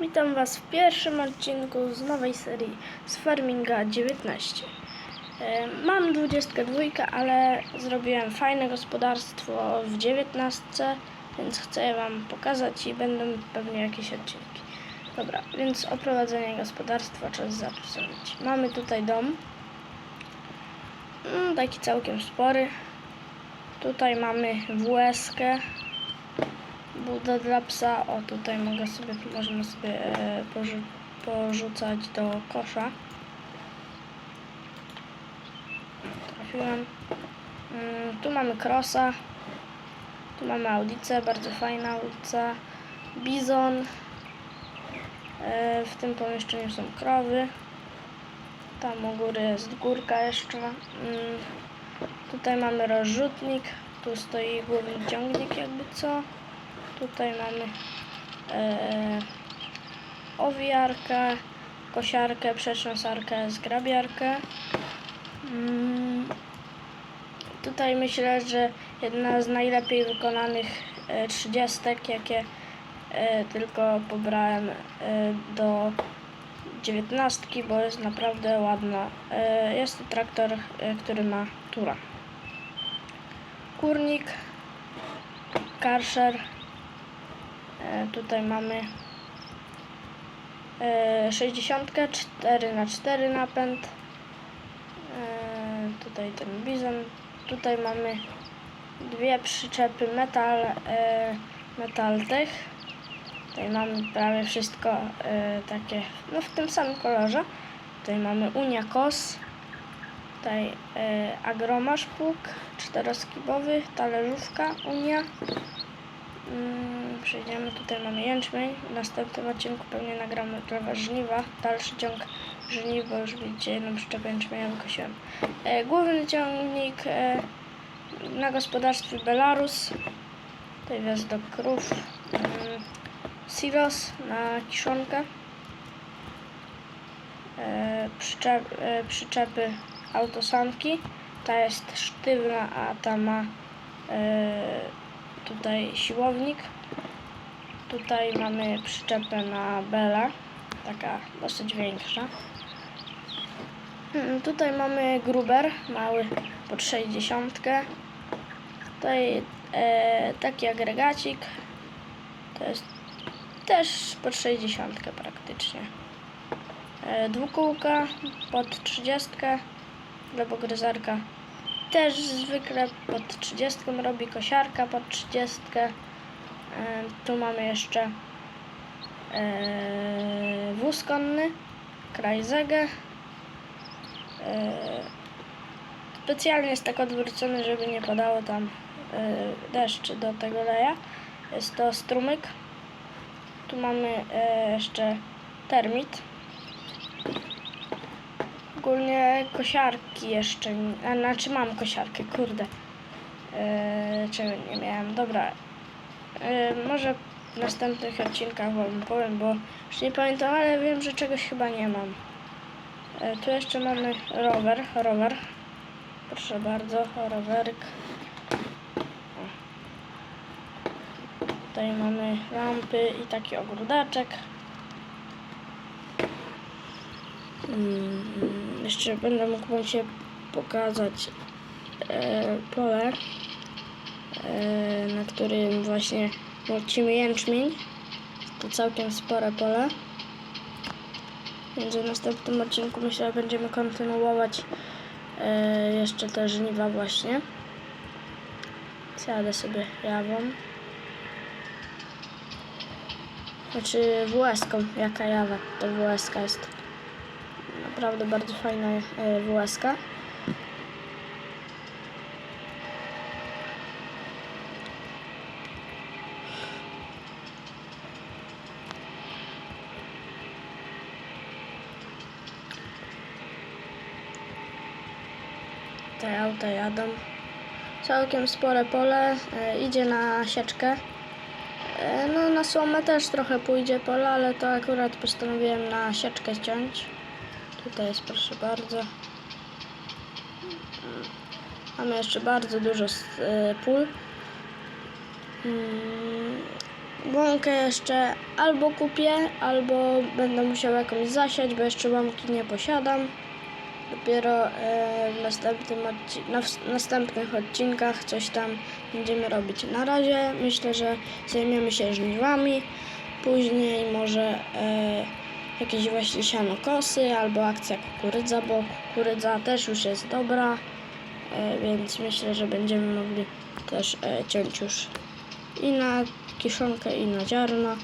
Witam Was w pierwszym odcinku z nowej serii z Farminga 19. E, Mam 22, ale zrobiłem fajne gospodarstwo w 19, więc chcę Wam pokazać i będą pewnie jakieś odcinki. Dobra, więc oprowadzenie gospodarstwa czas zacząć. Mamy tutaj dom, Mm, taki całkiem spory. Tutaj mamy WS-kę, budę dla psa. O, tutaj mogę sobie, można sobie e, porzu porzucać do kosza. Trafiłem. Mm, tu mamy krosa. Tu mamy audicę, bardzo fajna audica. Bizon. E, w tym pomieszczeniu są krowy. Tam u góry jest górka jeszcze. Mm, tutaj mamy rozrzutnik. Tu stoi główny ciągnik jakby co. Tutaj mamy e, owijarkę, kosiarkę, przetrząsarkę, zgrabiarkę. Mm, tutaj myślę, że jedna z najlepiej wykonanych e, trzydziestek, jakie e, tylko pobrałem e, do dziewiętnastki, bo jest naprawdę ładna. E, jest to traktor, e, który ma tura. Kurnik, karszer. E, tutaj mamy e, 60, 4 na 4 napęd. E, tutaj ten bizon. Tutaj mamy dwie przyczepy metal, e, metal tech. Tutaj mamy prawie wszystko e, takie, no w tym samym kolorze. Tutaj mamy Unia Kos. Tutaj e, Agromasz Pług czteroskibowy, talerzówka Unia. Przejdziemy, tutaj mamy jęczmień. W następnym odcinku pewnie nagramy Was żniwa. Dalszy ciąg żniw, bo już widzicie jedną przyczepę jęczmienia wykosiłem. E, główny ciągnik e, na gospodarstwie Belarus. Tutaj wjazd do krów. Mm, silos na kiszonkę. E, przyczep, e, przyczepy autosanki. Ta jest sztywna, a ta ma e, tutaj siłownik. Tutaj mamy przyczepę na belę, taka dosyć większa. Mm, Tutaj mamy gruber, mały pod 60. Tutaj e, taki agregacik. To jest też pod 60 praktycznie. E, dwukółka pod 30. Glebogryzarka też zwykle pod 30 robi kosiarka pod 30. Tu mamy jeszcze e, wóz konny, krajzegę. E, specjalnie jest tak odwrócony, żeby nie padało tam e, deszcz do tego leja. Jest to strumyk. Tu mamy jeszcze termit. Ogólnie kosiarki jeszcze, znaczy mam kosiarkę, kurde. Czego nie miałem, dobra. Może w następnych odcinkach wam powiem, bo już nie pamiętam, ale wiem, że czegoś chyba nie mam. Eee, tu jeszcze mamy rower, rower. Proszę bardzo, rowerek. Tutaj mamy lampy i taki ogródeczek. Mm, jeszcze będę mógł Wam się pokazać e, pole, e, na którym właśnie młocimy jęczmień. To całkiem spore pole. Więc w następnym odcinku myślę, że będziemy kontynuować e, jeszcze te żniwa właśnie. Zjadę sobie jawą. Znaczy WS-ką, jaka jawa, to WS jest. Naprawdę bardzo fajna WS. Te auta jadą. Całkiem spore pole. E, idzie na sieczkę. E, no na słomę też trochę pójdzie pole, ale to akurat postanowiłem na sieczkę ciąć. Tutaj jest, proszę bardzo. Mamy jeszcze bardzo dużo e, pól. Mm, Łąkę jeszcze albo kupię, albo będę musiał jakąś zasiać, bo jeszcze łąki nie posiadam. Dopiero e, w, następnym w następnych odcinkach coś tam będziemy robić. Na razie myślę, że zajmiemy się żniwami, później może e, jakieś właśnie sianokosy albo akcja kukurydza, bo kukurydza też już jest dobra, e, więc myślę, że będziemy mogli też e, ciąć już i na kiszonkę i na ziarno.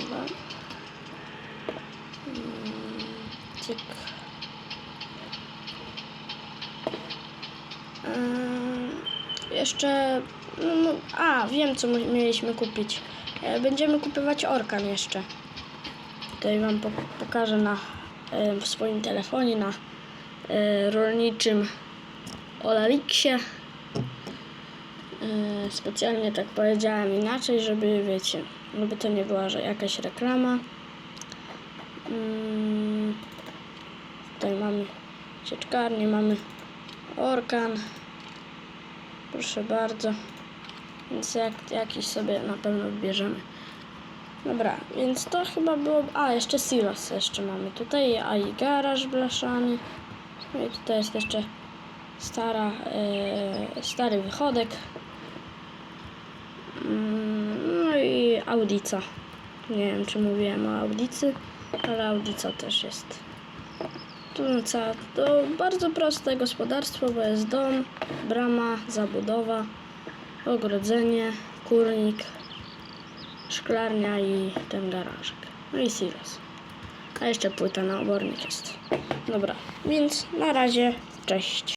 Dobra. Mm, Cyk. Ym, Jeszcze, no, no, a wiem co mieliśmy kupić. E, Będziemy kupować orkan jeszcze. Tutaj Wam po- pokażę na e, w swoim telefonie na e, rolniczym Olariksie. E, Specjalnie tak powiedziałem inaczej, żeby wiecie, żeby to nie była że jakaś reklama. Mm, Tutaj mamy sieczkarnię, mamy orkan. Proszę bardzo. Więc jak, jakiś sobie na pewno wybierzemy. Dobra, więc to chyba było... A, jeszcze silos jeszcze mamy tutaj, a i garaż blaszany. No i tutaj jest jeszcze stara, e, stary wychodek. Mm, No i audica. Nie wiem, czy mówiłem o audicy, ale audica też jest. Tu co, to bardzo proste gospodarstwo, bo jest dom, brama, zabudowa, ogrodzenie, kurnik, szklarnia i ten garażek. No i silos. A jeszcze płyta na obornik jest. Dobra, więc na razie, cześć.